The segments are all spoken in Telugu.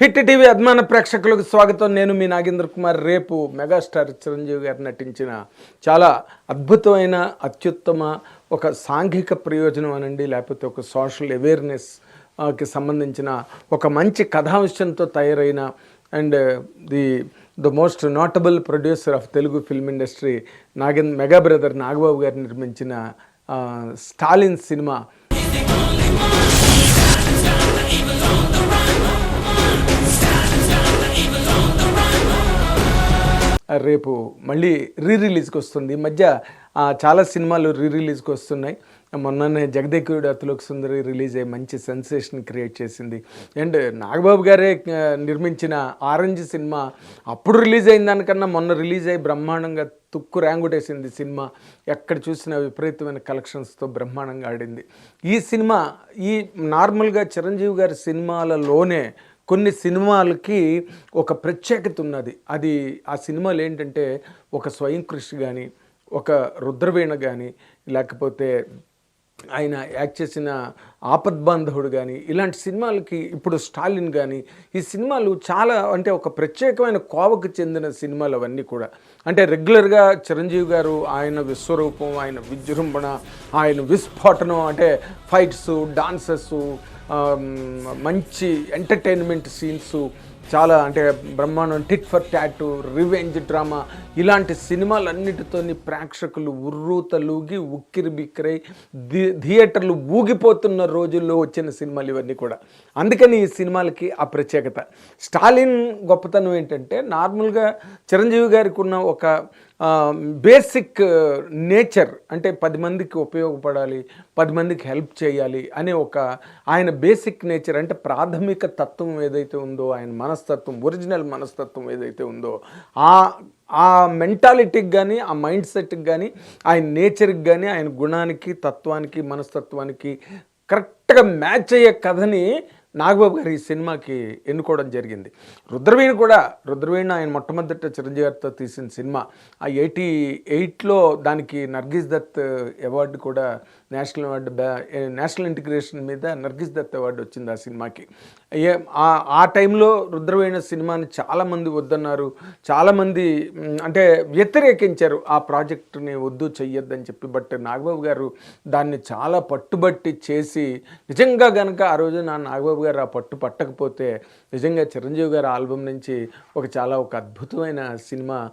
హిట్ టీవీ అభిమాన ప్రేక్షకులకు స్వాగతం. నేను మీ నాగేంద్ర కుమార్. రేపు మెగాస్టార్ చిరంజీవి గారు నటించిన చాలా అద్భుతమైన అత్యుత్తమ ఒక సాంఘిక ప్రయోజనం అనండి. లేకపోతే ఒక సోషల్ అవేర్నెస్కి సంబంధించిన ఒక మంచి కథాంశంతో తయారైన and uh, the the most notable producer of Telugu film industry Nagendra mega brother Nagababu గారు నిర్మించిన స్టాలిన్ సినిమా. రేపు మళ్ళీ రీ రిలీజ్కి వస్తుంది ఈ మధ్య చాలా సినిమాలు రీ రిలీజ్కి వస్తున్నాయి మొన్ననే జగదేకుడు అతులోక్ సుందరి రిలీజ్ అయ్యి మంచి సెన్సేషన్ క్రియేట్ చేసింది. అండ్ నాగబాబు గారే నిర్మించిన ఆరెంజ్ సినిమా అప్పుడు రిలీజ్ అయిన దానికన్నా మొన్న రిలీజ్ అయ్యి బ్రహ్మాండంగా తుక్కు ర్యాంగుటేసింది సినిమా. ఎక్కడ చూసినా విపరీతమైన కలెక్షన్స్తో బ్రహ్మాండంగా ఆడింది. ఈ సినిమా ఈ నార్మల్గా చిరంజీవి గారి సినిమాలలోనే కొన్ని సినిమాలకి ఒక ప్రత్యేకత ఉన్నది. అది ఆ సినిమాలు ఏంటంటే ఒక స్వయం కృషి కానీ ఒక రుద్రవీణ కానీ లేకపోతే ఆయన యాక్ట్ చేసిన ఆపద్బాంధవుడు కానీ ఇలాంటి సినిమాలకి ఇప్పుడు స్టాలిన్ కానీ ఈ సినిమాలు చాలా అంటే ఒక ప్రత్యేకమైన కోవకు చెందిన సినిమాలు అవన్నీ కూడా. అంటే రెగ్యులర్గా చిరంజీవి గారు ఆయన విశ్వరూపం ఆయన విజృంభణ ఆయన విస్ఫోటనం అంటే ఫైట్స్ డాన్సెస్ మంచి ఎంటర్టైన్మెంట్ సీన్స్ చాలా అంటే బ్రహ్మాండం tit for tat revenge drama ఇలాంటి సినిమాలన్నిటితోని ప్రేక్షకులు ఉర్రూతలూగి ఉక్కిరి బిక్కిరై థి థియేటర్లు ఊగిపోతున్న రోజుల్లో వచ్చిన సినిమాలు ఇవన్నీ కూడా. అందుకని ఈ సినిమాలకి ఆ ప్రత్యేకత. స్టాలిన్ గొప్పతనం ఏంటంటే నార్మల్గా చిరంజీవి గారికి ఉన్న ఒక బేసిక్ నేచర్ అంటే పది మందికి ఉపయోగపడాలి పది మందికి హెల్ప్ చేయాలి అనే ఒక ఆయన బేసిక్ నేచర్ అంటే ప్రాథమిక తత్వం ఏదైతే ఉందో ఆయన మనస్తత్వం ఒరిజినల్ మనస్తత్వం ఏదైతే ఉందో ఆ ఆ మెంటాలిటీకి కానీ ఆ మైండ్ సెట్కి కానీ ఆయన నేచర్కి కానీ ఆయన గుణానికి తత్వానికి మనస్తత్వానికి కరెక్ట్గా మ్యాచ్ అయ్యే కథని నాగబాబు గారు ఈ సినిమాకి ఎన్నుకోవడం జరిగింది. రుద్రవీణ కూడా రుద్రవీణ ఆయన మొట్టమొదట చిరంజీవి గారితో తీసిన సినిమా. ఆ ఎయిటీ ఎయిట్లో దానికి నర్గిస్ దత్ అవార్డు కూడా నేషనల్ అవార్డు నేషనల్ ఇంటిగ్రేషన్ మీద నర్గిస్ దత్ అవార్డు వచ్చింది ఆ సినిమాకి. ఏ ఆ- ఆ టైంలో రుద్రవేణ సినిమాని చాలామంది వద్దన్నారు. చాలామంది అంటే వ్యతిరేకించారు. ఆ ప్రాజెక్టుని వద్దు చెయ్యొద్దని చెప్పి బట్ నాగబాబు గారు దాన్ని చాలా పట్టుబట్టి చేసి నిజంగా కనుక ఆ రోజు నా నాగబాబు గారు ఆ పట్టు పట్టకపోతే నిజంగా చిరంజీవి గారు ఆల్బమ్ నుంచి ఒక చాలా ఒక అద్భుతమైన సినిమా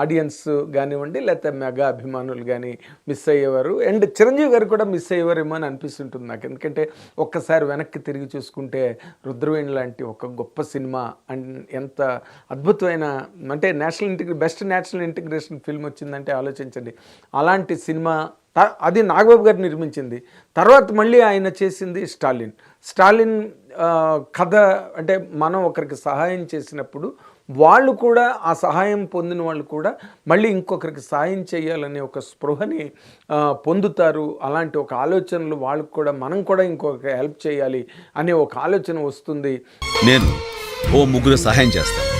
ఆడియన్స్ కానివ్వండి లేకపోతే మెగా అభిమానులు కానీ మిస్ అయ్యేవారు. అండ్ చిరంజీవి గారు కూడా మిస్ అయ్యేవారేమో అని అనిపిస్తుంటుంది నాకు. ఎందుకంటే ఒక్కసారి వెనక్కి తిరిగి చూసుకుంటే రుద్రవేణి లాంటి ఒక గొప్ప సినిమా అండ్ ఎంత అద్భుతమైన అంటే national integration best national integration film వచ్చిందంటే ఆలోచించండి. అలాంటి సినిమా అది నాగబాబు గారు నిర్మించింది. తర్వాత మళ్ళీ ఆయన చేసింది స్టాలిన్. స్టాలిన్ కథ అంటే మనం ఒకరికి సహాయం చేసినప్పుడు వాళ్ళు కూడా ఆ సహాయం పొందిన వాళ్ళు కూడా మళ్ళీ ఇంకొకరికి సాయం చేయాలనే ఒక స్పృహని పొందుతారు. అలాంటి ఒక ఆలోచనలు వాళ్ళకు కూడా మనం కూడా ఇంకొక హెల్ప్ చేయాలి అనే ఒక ఆలోచన వస్తుంది. నేను ఓ ముగ్గురు సహాయం చేస్తాను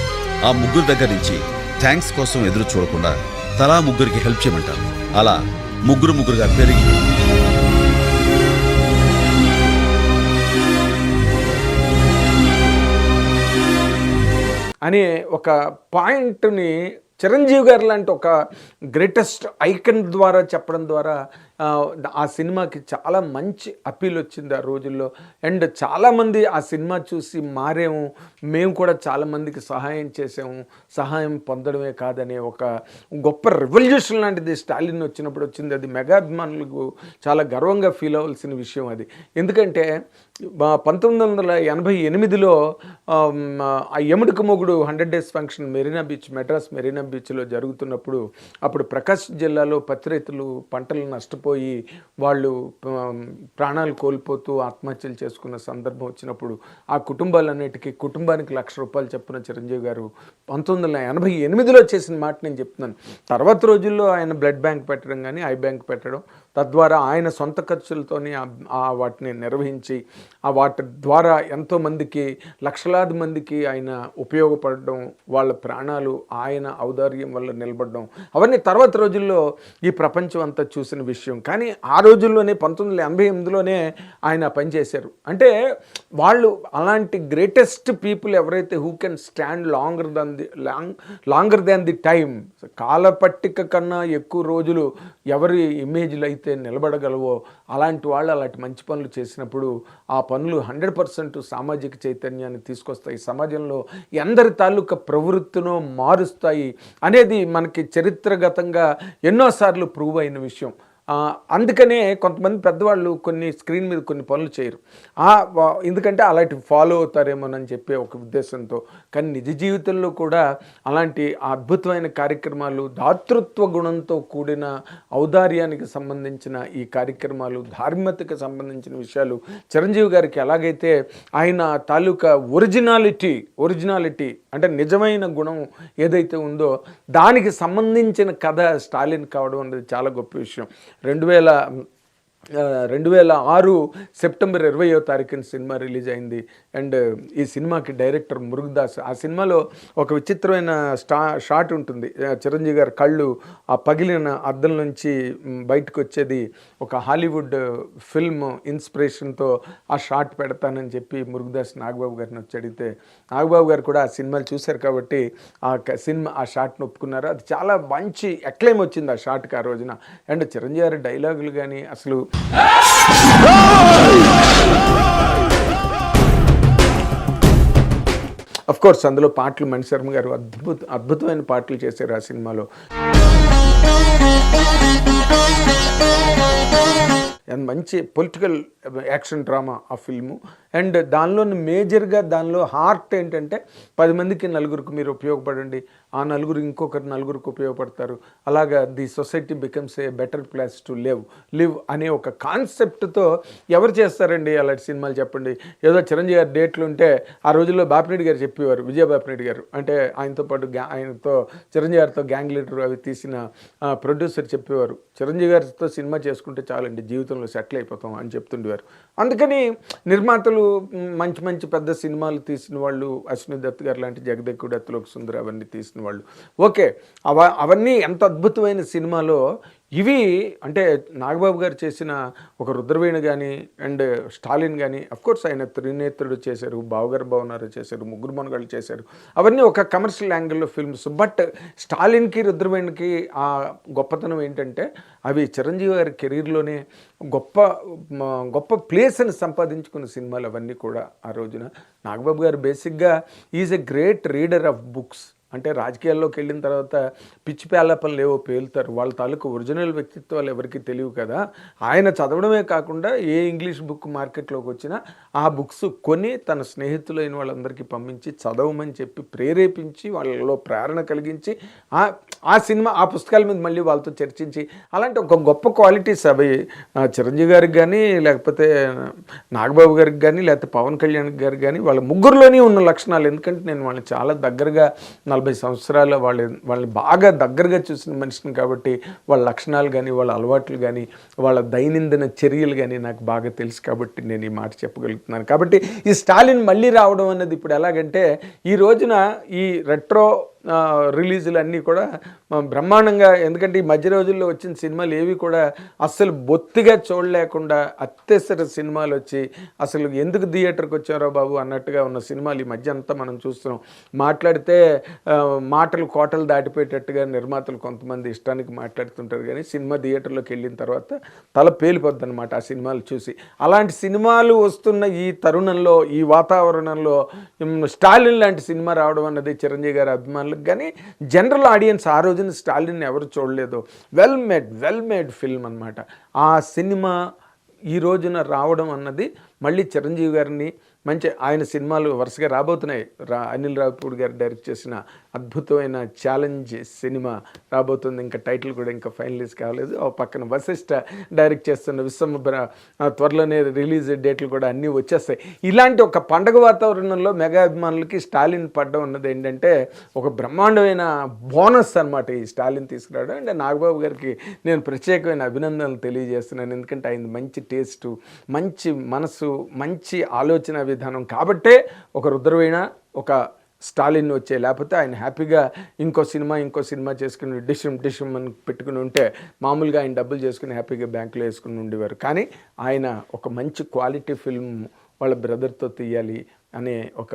ఆ ముగ్గురు దగ్గర నుంచి థ్యాంక్స్ కోసం ఎదురు చూడకుండా తలా ముగ్గురికి హెల్ప్ చేయమంటాను. అలా ముగ్గురు ముగ్గురుగా పెరిగి అనే ఒక పాయింట్ని చిరంజీవి గారు లాంటి ఒక గ్రేటెస్ట్ ఐకన్ ద్వారా చెప్పడం ద్వారా ఆ, సినిమాకి చాలా మంచి అపీల్ వచ్చింది ఆ రోజుల్లో. అండ్ చాలామంది ఆ సినిమా చూసి మారేము. మేము కూడా చాలామందికి సహాయం చేసాము. సహాయం పొందడమే కాదనే ఒక గొప్ప రెవల్యూషన్ లాంటిది స్టాలిన్ వచ్చినప్పుడు వచ్చింది. అది మెగాభిమానులకు చాలా గర్వంగా ఫీల్ అవ్వాల్సిన విషయం అది. ఎందుకంటే మా పంతొమ్మిది వందల ఎనభై ఎనిమిదిలో ఆ యముడికి మొగుడు hundred days function Marina beach Madras Marina బీచ్లో జరుగుతున్నప్పుడు అప్పుడు ప్రకాశ్ జిల్లాలో పత్తి రైతులు పంటలు నష్టపోయి వాళ్ళు ప్రాణాలు కోల్పోతూ ఆత్మహత్యలు చేసుకున్న సందర్భం వచ్చినప్పుడు ఆ కుటుంబాలన్నిటికీ కుటుంబానికి లక్ష రూపాయలు చెప్పిన చిరంజీవి గారు పంతొమ్మిది వందల ఎనభై ఎనిమిదిలో చేసిన మాట నేను చెప్తున్నాను. తర్వాత రోజుల్లో ఆయన బ్లడ్ బ్యాంక్ పెట్టడం కానీ ఐ బ్యాంక్ పెట్టడం తద్వారా ఆయన సొంత ఖర్చులతోనే ఆ- వాటిని నిర్వహించి ఆ వాటి ద్వారా ఎంతోమందికి లక్షలాది మందికి ఆయన ఉపయోగపడడం వాళ్ళ ప్రాణాలు ఆయన ఔదార్యం వల్ల నిలబడడం అవన్నీ తర్వాత రోజుల్లో ఈ ప్రపంచం అంతా చూసిన విషయం. కానీ ఆ రోజుల్లోనే పంతొమ్మిది వందల ఎనభై ఎనిమిదిలోనే ఆయన పనిచేశారు. అంటే వాళ్ళు అలాంటి గ్రేటెస్ట్ పీపుల్ ఎవరైతే who can stand longer than the long longer than the time కాలపట్టిక కన్నా ఎక్కువ రోజులు ఎవరి ఇమేజ్లు అయితే నిలబడగలవో అలాంటి వాళ్ళు అలాంటి మంచి పనులు చేసినప్పుడు ఆ పనులు హండ్రెడ్ పర్సెంట్ సామాజిక చైతన్యాన్ని తీసుకొస్తాయి. సమాజంలో ఎందరి తాలూకా ప్రవృత్తినో మారుస్తాయి అనేది మనకి చరిత్రగతంగా ఎన్నోసార్లు ప్రూవ్ అయిన విషయం. అందుకనే కొంతమంది పెద్దవాళ్ళు కొన్ని స్క్రీన్ మీద కొన్ని పనులు చేయరు. ఎందుకంటే అలాంటి ఫాలో అవుతారేమోనని చెప్పే ఒక ఉద్దేశంతో. కానీ నిజ జీవితంలో కూడా అలాంటి అద్భుతమైన కార్యక్రమాలు దాతృత్వ గుణంతో కూడిన ఔదార్యానికి సంబంధించిన ఈ కార్యక్రమాలు ధార్మికతకు సంబంధించిన విషయాలు చిరంజీవి గారికి ఎలాగైతే ఆయన తాలూకా ఒరిజినాలిటీ ఒరిజినాలిటీ అంటే నిజమైన గుణం ఏదైతే ఉందో దానికి సంబంధించిన కథ స్టాలిన్ కావడం అనేది చాలా గొప్ప విషయం. రెండు వేల రెండు వేల ఆరు సెప్టెంబర్ ఇరవయో తారీఖున సినిమా రిలీజ్ అయింది. అండ్ ఈ సినిమాకి డైరెక్టర్ మురుగదాస్ ఆ సినిమాలో ఒక విచిత్రమైన స్టా షాట్ ఉంటుంది. చిరంజీవి గారి కళ్ళు ఆ పగిలిన అద్దం నుంచి బయటకు వచ్చేది ఒక హాలీవుడ్ ఫిల్మ్ ఇన్స్పిరేషన్తో ఆ షాట్ పెడతానని చెప్పి మురుగదాస్ నాగబాబు గారిని వచ్చి అడిగితే నాగబాబు గారు కూడా ఆ సినిమాలు చూశారు కాబట్టి ఆ సినిమా ఆ షాట్ను ఒప్పుకున్నారు? అది చాలా మంచి ఎక్లైమ్ వచ్చింది ఆ షాట్కి ఆ రోజున. అండ్ చిరంజీవి గారి డైలాగులు కానీ అసలు అఫ్ కోర్స్ అందులో పాటలు మణిశర్మ గారు అద్భుత అద్భుతమైన పాటలు చేశారు ఆ సినిమాలో. మంచి పొలిటికల్ యాక్షన్ డ్రామా ఆ ఫిల్ము. అండ్ దానిలో మేజర్గా దానిలో హార్ట్ ఏంటంటే పది మందికి నలుగురికి మీరు ఉపయోగపడండి ఆ నలుగురు ఇంకొకరు నలుగురికి ఉపయోగపడతారు. అలాగా the society becomes a better place to live live అనే ఒక కాన్సెప్ట్తో ఎవరు చేస్తారండి అలాంటి సినిమాలు చెప్పండి. ఏదో చిరంజీవి గారి డేట్లు ఉంటే ఆ రోజుల్లో బాపిరెడ్డి గారు చెప్పేవారు విజయ బాపిరెడ్డి గారు. అంటే ఆయనతో పాటు గ్యా ఆయనతో చిరంజీవి గారితో గ్యాంగ్ లీడర్ అవి తీసిన ప్రొడ్యూసర్ చెప్పేవారు చిరంజీవి గారితో సినిమా చేసుకుంటే చాలండి జీవితంలో సెటిల్ అయిపోతాం అని చెప్తుండేవారు. అందుకని నిర్మాతలు మంచి మంచి పెద్ద సినిమాలు తీసిన వాళ్ళు అశ్విని దత్ గారు లాంటి జగదేకుడు అత్తులోకి సుందర్ అవన్నీ తీసిన వాళ్ళు. ఓకే అవ అవన్నీ ఎంత అద్భుతమైన సినిమాలో ఇవి అంటే నాగబాబు గారు చేసిన ఒక రుద్రవీణ కానీ అండ్ స్టాలిన్ కానీ అఫ్కోర్స్ ఆయన త్రినేత్రుడు చేశారు బావగారు భవనారు చేశారు ముగ్గురు మనగాళ్ళు చేశారు. అవన్నీ ఒక కమర్షియల్ యాంగిల్లో ఫిల్మ్స్ బట్ స్టాలిన్కి రుద్రవీణకి ఆ గొప్పతనం ఏంటంటే అవి చిరంజీవి గారి కెరీర్లోనే గొప్ప గొప్ప ప్లేస్ని సంపాదించుకున్న సినిమాలు అవన్నీ కూడా ఆ రోజున. నాగబాబు గారు బేసిక్గా is a great reader of books అంటే రాజకీయాల్లోకి వెళ్ళిన తర్వాత పిచ్చి పేలపల్లి లేవో పేలుతారు. వాళ్ళ తాలూకు ఒరిజినల్ వ్యక్తిత్వాలు ఎవరికి తెలియవు కదా. ఆయన చదవడమే కాకుండా ఏ ఇంగ్లీష్ బుక్ మార్కెట్లోకి వచ్చినా ఆ బుక్స్ కొని తన స్నేహితులైన వాళ్ళందరికీ పంపించి చదవమని చెప్పి ప్రేరేపించి వాళ్ళలో ప్రేరణ కలిగించి ఆ సినిమా ఆ పుస్తకాల మీద మళ్ళీ వాళ్ళతో చర్చించి అలాంటి ఒక గొప్ప క్వాలిటీస్ అవి చిరంజీవి గారికి కానీ లేకపోతే నాగబాబు గారికి కానీ లేకపోతే పవన్ కళ్యాణ్ గారికి కానీ వాళ్ళ ముగ్గురులోనే ఉన్న లక్షణాలు. ఎందుకంటే నేను వాళ్ళని చాలా దగ్గరగా నలభై సంవత్సరాలు వాళ్ళ వాళ్ళని బాగా దగ్గరగా చూసిన మనిషిని కాబట్టి వాళ్ళ లక్షణాలు కానీ వాళ్ళ అలవాట్లు కానీ వాళ్ళ దైనందిన చర్యలు కానీ నాకు బాగా తెలుసు కాబట్టి నేను ఈ మాట చెప్పగలుగుతున్నాను. కాబట్టి ఈ స్టాలిన్ మళ్ళీ రావడం అన్నది ఇప్పుడు ఎలాగంటే ఈ రోజున ఈ రెట్రో రిలీజులు అన్నీ కూడా బ్రహ్మాండంగా ఎందుకంటే ఈ మధ్య రోజుల్లో వచ్చిన సినిమాలు ఏవి కూడా అస్సలు బొత్తిగా చూడలేకుండా అత్యవసర సినిమాలు వచ్చి అసలు ఎందుకు థియేటర్కి వచ్చారో బాబు అన్నట్టుగా ఉన్న సినిమాలు ఈ మధ్య అంతా మనం చూస్తున్నాం. మాట్లాడితే మాటలు కోటలు దాటిపోయేటట్టుగా నిర్మాతలు కొంతమంది ఇష్టానికి మాట్లాడుతుంటారు కానీ సినిమా థియేటర్లోకి వెళ్ళిన తర్వాత తల పేలిపోద్ది అనమాట ఆ సినిమాలు చూసి. అలాంటి సినిమాలు వస్తున్న ఈ తరుణంలో ఈ వాతావరణంలో స్టాలిన్ లాంటి సినిమా రావడం అన్నది చిరంజీవి గారి అభిమానులు వాళ్ళకి కానీ జనరల్ ఆడియన్స్ ఆ రోజున స్టాలిన్ ఎవరు చూడలేదు. Well made well made film అనమాట ఆ సినిమా ఈ రోజున రావడం అన్నది మళ్ళీ చిరంజీవి గారిని మంచి ఆయన సినిమాలు వరుసగా రాబోతున్నాయి. రా అనిల్ రావుపూడి గారు డైరెక్ట్ చేసిన అద్భుతమైన ఛాలెంజ్ సినిమా రాబోతుంది. ఇంకా టైటిల్ కూడా ఇంకా ఫైనలైజ్ కాలేదు. ఆ పక్కన వశిష్ట డైరెక్ట్ చేస్తున్న విశ్వమభర త్వరలోనే రిలీజ్ డేట్లు కూడా అన్నీ వచ్చేస్తాయి. ఇలాంటి ఒక పండగ వాతావరణంలో మెగా అభిమానులకి స్టాలిన్ పడ్డం ఉన్నది ఏంటంటే ఒక బ్రహ్మాండమైన బోనస్ అనమాట ఈ స్టాలిన్ తీసుకురావడం. అంటే నాగబాబు గారికి నేను ప్రత్యేకమైన అభినందనలు తెలియజేస్తున్నాను. ఎందుకంటే ఆయన మంచి టేస్టు మంచి మనసు మంచి ఆలోచన విధానం. కాబట్టే ఒక రుద్రవీణ ఒక స్టాలిన్ వచ్చే లేకపోతే ఆయన హ్యాపీగా ఇంకో సినిమా ఇంకో సినిమా చేసుకుని డిషమ్ డిషమ్ అని పెట్టుకుని ఉంటే మామూలుగా ఆయన డబ్బులు చేసుకుని హ్యాపీగా బ్యాంకులో వేసుకుని ఉండేవారు. కానీ ఆయన ఒక మంచి క్వాలిటీ ఫిల్మ్ వాళ్ళ బ్రదర్తో తీయాలి అనే ఒక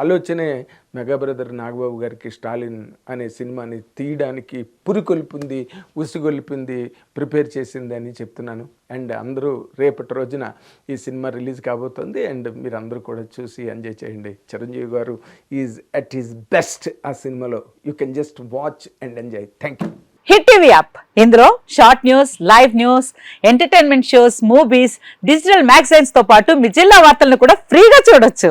ఆలోచనే మెగా బ్రదర్ నాగబాబు గారికి స్టాలిన్ అనే సినిమాని తీయడానికి పురికొల్పింది ఉసిగొల్పింది ప్రిపేర్ చేసింది అని చెప్తున్నాను. అండ్ అందరూ రేపటి రోజున ఈ సినిమా రిలీజ్ కాబోతుంది. అండ్ మీరు అందరూ కూడా చూసి ఎంజాయ్ చేయండి. చిరంజీవి గారు ఈజ్ అట్ ఈస్ బెస్ట్ ఆ సినిమాలో. You can just watch and enjoy. Thank you. Hit TV app. ఇందులో short news live news entertainment shows movies digital మ్యాగజైన్స్తో పాటు మీ జిల్లా వార్తలను కూడా ఫ్రీగా చూడొచ్చు.